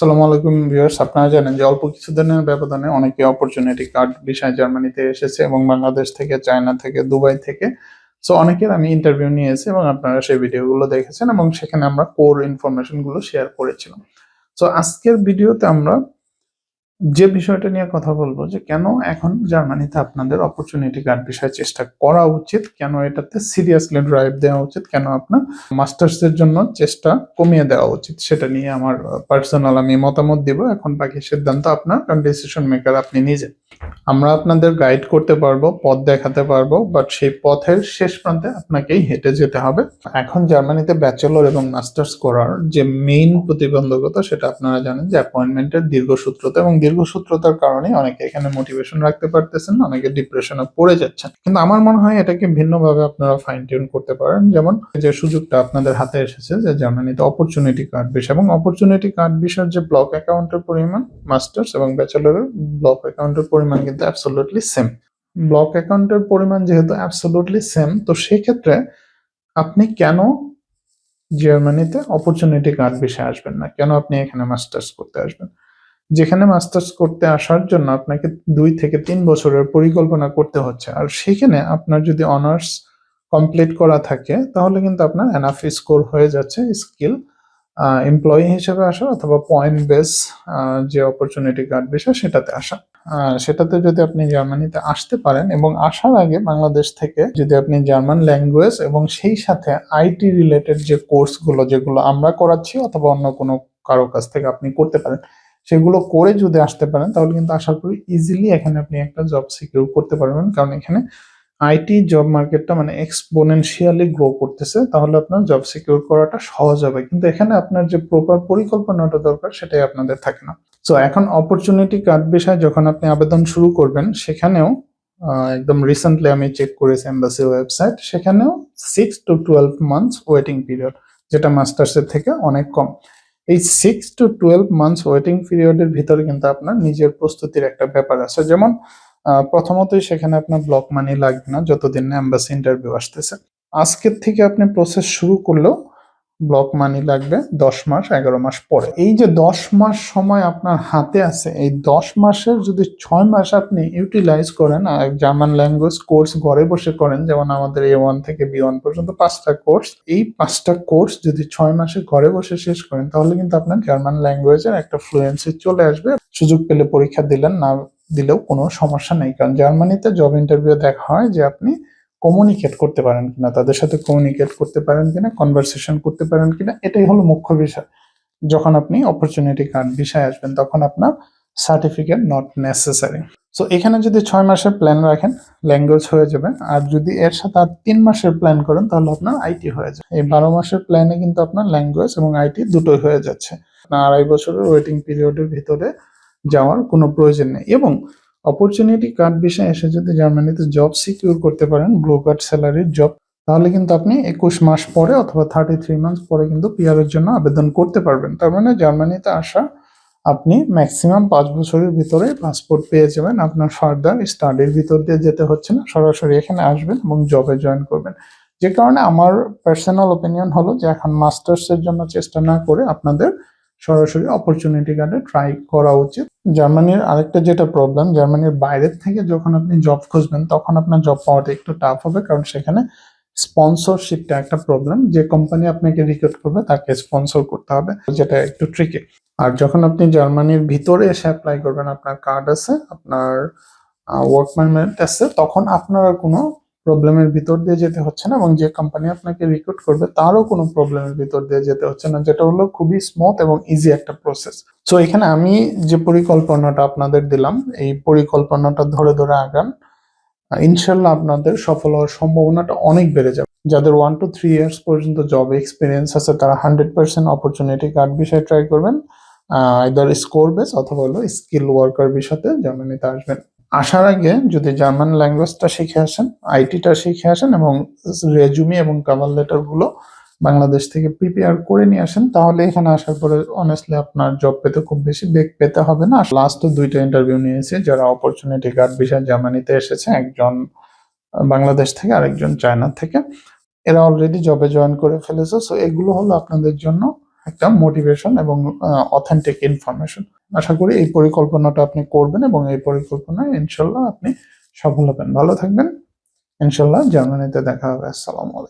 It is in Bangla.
সালামু আলাইকুম ভিউয়ার্স। আপনারা জানেন যে অল্প কিছুদিনের ব্যবধানে অনেকে অপরচুনিটি কার্ড বিষয় জার্মানিতে এসেছে এবং বাংলাদেশ থেকে চায়না থেকে দুবাই থেকে। সো অনেকের আমি ইন্টারভিউ নিয়েছি এবং আপনারা সেই ভিডিওগুলো দেখেছেন এবং সেখানে আমরা কোর ইনফরমেশনগুলো শেয়ার করেছিলাম। সো আজকের ভিডিওতে আমরা যে বিষয়টা নিয়ে কথা বলব যে কেন এখন জার্মানিতে আপনাদের অপরচুনিটি কার্ড বিষয়ে চেষ্টা করা উচিত, কেন এটাতে সিরিয়াসলি ড্রাইভ দেওয়া উচিত, কেন আপনার মাস্টার্স এর জন্য চেষ্টা কমিয়ে দেওয়া উচিত, সেটা নিয়ে আমার পার্সোনাল আমি মতামত দিব। এখন বাকি সিদ্ধান্ত আপনার কারণ ডিসিশন মেকার আপনি নিজে। আমরা আপনাদের গাইড করতে পারব, পথ দেখাতে পারব বাট সেই পথের শেষ প্রান্তে আপনাকেই হেঁটে যেতে হবে। এখন জার্মানিতে ব্যাচেলর এবং মাস্টার্স করার যে মেইন প্রতিবন্ধকতা, সেটা আপনারা জানেন যে অ্যাপয়েন্টমেন্টের দীর্ঘসূত্রতা এবং দীর্ঘসূত্রতার কারণে অনেকে এখানে মোটিভেশন রাখতে পারতেছেন না, অনেকে ডিপ্রেশনে পড়ে যাচ্ছেন। কিন্তু আমার মনে হয় এটাকে ভিন্নভাবে আপনারা ফাইন টিউন করতে পারেন। যেমন যে সুযোগটা আপনাদের হাতে এসেছে যে জার্মানিতে অপরচুনিটি কার্ড বিষয় এবং অপরচুনিটি কার্ড বিষয়ের যে ব্লক অ্যাকাউন্টের পরিমাণ মাস্টার্স এবং ব্যাচেলরের ব্লক অ্যাকাউন্টের পরিমাণ কিন্তু অ্যাবসোলুটলি সেম ব্লক অ্যাকাউন্টের পরিমাণ যেহেতু অ্যাবসোলুটলি সেম তো সেক্ষেত্রে আপনি কেন জার্মানিতে অপরচুনিটি কার্ড বিষয়ে আসবেন না? কেন আপনি এখানে মাস্টার্স করতে আসবেন? যেখানে মাস্টার্স করতে আসার জন্য আপনাকে দুই থেকে তিন বছরের পরিকল্পনা করতে হচ্ছে। আর সেখানে আপনার যদি অনার্স কমপ্লিট করা থাকে, তাহলে কিন্তু আপনার এনাফ স্কোর হয়ে যাচ্ছে স্কিল এমপ্লয়ি হিসেবে আসা অথবা পয়েন্ট বেস যে অপরচুনিটি কার্ড বিষয় সেটাতে আসা। সেটাতে যদি আপনি জার্মানিতে আসতে পারেন এবং আসার আগে বাংলাদেশ থেকে যদি আপনি জার্মান ল্যাঙ্গুয়েজ এবং সেই সাথে আইটি রিলেটেড যে কোর্সগুলো যেগুলো আমরা করাচ্ছি অথবা অন্য কোনো কারও কাছ থেকে আপনি করতে পারেন সেগুলো করে যদি আসতে পারেন, তাহলে কিন্তু আশা করি ইজিলি এখানে আপনি একটা জব সিকিউর করতে পারবেন। কারণ এখানে আইটি জব মার্কেটটা মানে এক্সপোনেনশিয়ালি গ্রো করতেছে। তাহলে আপনার জব সিকিউর করাটা সহজ হবে। কিন্তু এখানে আপনার যে প্রপার পরিকল্পনাটা দরকার, সেটাই আপনাদের থাকে না। সো এখন অপরচুনিটি কার্ড বিষয়ে যখন আপনি আবেদন শুরু করবেন, সেখানেও একদম রিসেন্টলি আমি চেক করেছি এম্বাসি ওয়েবসাইট সেখানেও six to twelve months waiting period যেটা মাস্টার্সের থেকে অনেক কম। এই six to twelve months waiting পিরিয়ডের ভিতরে কিন্তু আপনার নিজের প্রস্তুতির একটা ব্যাপার আছে। যেমন প্রথমতই সেখানে আপনার ব্লক মানি লাগবে না, যতদিন না এম্বাসি ইন্টারভিউ আসতেছে। আজকের থেকে আপনি প্রসেস শুরু করলেও ব্লক মানি লাগবে দশ মাস, এগারো মাস পরে। এই যে দশ মাস সময় আপনার হাতে আছে, এই দশ মাসের যদি ছয় মাস আপনি ইউটিলাইজ করেন জার্মান ল্যাঙ্গুয়েজ কোর্স ঘরে বসে করেন, যেমন আমাদের এ ওয়ান থেকে বি ওয়ান পর্যন্ত পাঁচটা কোর্স এই পাঁচটা কোর্স যদি ছয় মাসে ঘরে বসে শেষ করেন, তাহলে কিন্তু আপনার জার্মান ল্যাঙ্গুয়েজের একটা ফ্লুয়েন্সি চলে আসবে। সুযোগ পেলে পরীক্ষা দিলেন, না দিলেও কোনো সমস্যা নেই। কারণ জার্মানিতে জব ইন্টারভিউ দেখা হয় যে আপনি কমিউনিকেট করতে পারেন কিনা, তাদের সাথে কমিউনিকেট করতে পারেন কিনা কনভারসেশন করতে পারেন কিনা, এটাই হলো মুখ্য বিষয়। যখন আপনি অপরচুনিটি কার্ড বিষয়ে আসবেন, তখন আপনার সার্টিফিকেট নট নেসেসারি সো এখানে যদি ছয় মাসের প্ল্যান রাখেন ল্যাঙ্গুয়েজ হয়ে যাবে। আর যদি এর সাথে আর তিন মাসের প্ল্যান করেন, তাহলে আপনার আইটি হয়ে যাবে। এই বারো মাসের প্ল্যানে কিন্তু আপনার ল্যাঙ্গুয়েজ এবং আইটি দুটোই হয়ে যাচ্ছে। আড়াই বছরের ওয়েটিং পিরিয়ডের ভিতরে যাওয়ার কোনো প্রয়োজন নেই। এবং অপরচুনিটি কার্ড বিষয়ে এসে যদি জার্মানিতে জব সিকিউর করতে পারেন ব্লু কার্ড স্যালারির জব তাহলে কিন্তু আপনি একুশ মাস পরে অথবা থার্টি থ্রি মান্থ পরে কিন্তু পিআর এর জন্য আবেদন করতে পারবেন। তার মানে জার্মানিতে আসা, আপনি ম্যাক্সিমাম পাঁচ বছরের ভিতরে পাসপোর্ট পেয়ে যাবেন। আপনার ফার্দার স্টাডির ভিতর দিয়ে যেতে হচ্ছে না, সরাসরি এখানে আসবেন এবং জবে জয়েন করবেন। যে কারণে আমার পার্সোনাল ওপিনিয়ন হলো যে এখন মাস্টার্স এর জন্য চেষ্টা না করে আপনাদের সরাসরি অপরচুনিটি কার্ডে ট্রাই করা উচিত। জার্মানির আরেকটা যেটা প্রবলেম জার্মানির বাইরের থেকে যখন আপনি জব খুঁজবেন, তখন আপনার জব পাওয়াটা একটু টাফ হবে, কারণ সেখানে স্পন্সরশিপটা একটা প্রবলেম যে কোম্পানি আপনাকে রিক্রুট করবে, তাকে স্পন্সর করতে হবে, যেটা একটু ট্রিকি আর যখন আপনি জার্মানির ভিতরে এসে অ্যাপ্লাই করবেন, আপনার কার্ড আছে, আপনার ওয়ার্ক পারমিট আছে, তখন আপনার কোনো প্রবলেমের ভিতর দিয়ে যেতে হচ্ছে না এবং যে কোম্পানি আপনাকে রিক্রুট করবে, তারও কোনো প্রবলেমের ভিতর দিয়ে যেতে হচ্ছে না, যেটা হলো খুবই স্মুথ এবং ইজি একটা প্রসেস সো এখানে আমি যে পরিকল্পনাটা আপনাদের দিলাম, এই পরিকল্পনাটা ধরে ধরে আগান ইনশাল্লাহ আপনাদের সফল হওয়ার সম্ভাবনাটা অনেক বেড়ে যাবে। যাদের ওয়ান টু থ্রি ইয়ার্স পর্যন্ত জব এক্সপিরিয়েন্স আছে, তারা হান্ড্রেড পার্সেন্ট অপরচুনিটি কার্ড বিষয়ে ট্রাই করবেন এদের স্কোর বেস অথবা হলো স্কিল ওয়ার্কার বিষয়তে জার্মানিতে আসবেন। আসার আগে যদি জার্মান ল্যাঙ্গুয়েজটা শিখে আসেন আইটিটা শিখে আসেন এবং রেজুমি এবং কাভার লেটারগুলো বাংলাদেশ থেকে প্রিপেয়ার করে নিয়ে আসেন, তাহলে এখানে আসার পরে অনেস্টলি আপনার জব পেতে খুব বেশি বেগ পেতে হবে না। লাস্ট তো দুইটা ইন্টারভিউ নিয়েছি, যারা অপরচুনিটি গার্ড বিষয়ে জার্মানিতে এসেছে, একজন বাংলাদেশ থেকে আরেকজন চায়না থেকে। এরা অলরেডি জবে জয়েন করে ফেলেছে সো এগুলো হলো আপনাদের জন্য একটা মোটিভেশন এবং অথেন্টিক ইনফরমেশন আশা করি এই পরিকল্পনাটা আপনি করবেন এবং এই পরিকল্পনায় ইনশাল্লাহ আপনি সফল হবেন। ভালো থাকবেন। ইনশাল্লাহ জার্মানিতে দেখা হবে। আসসালামু আলাইকুম।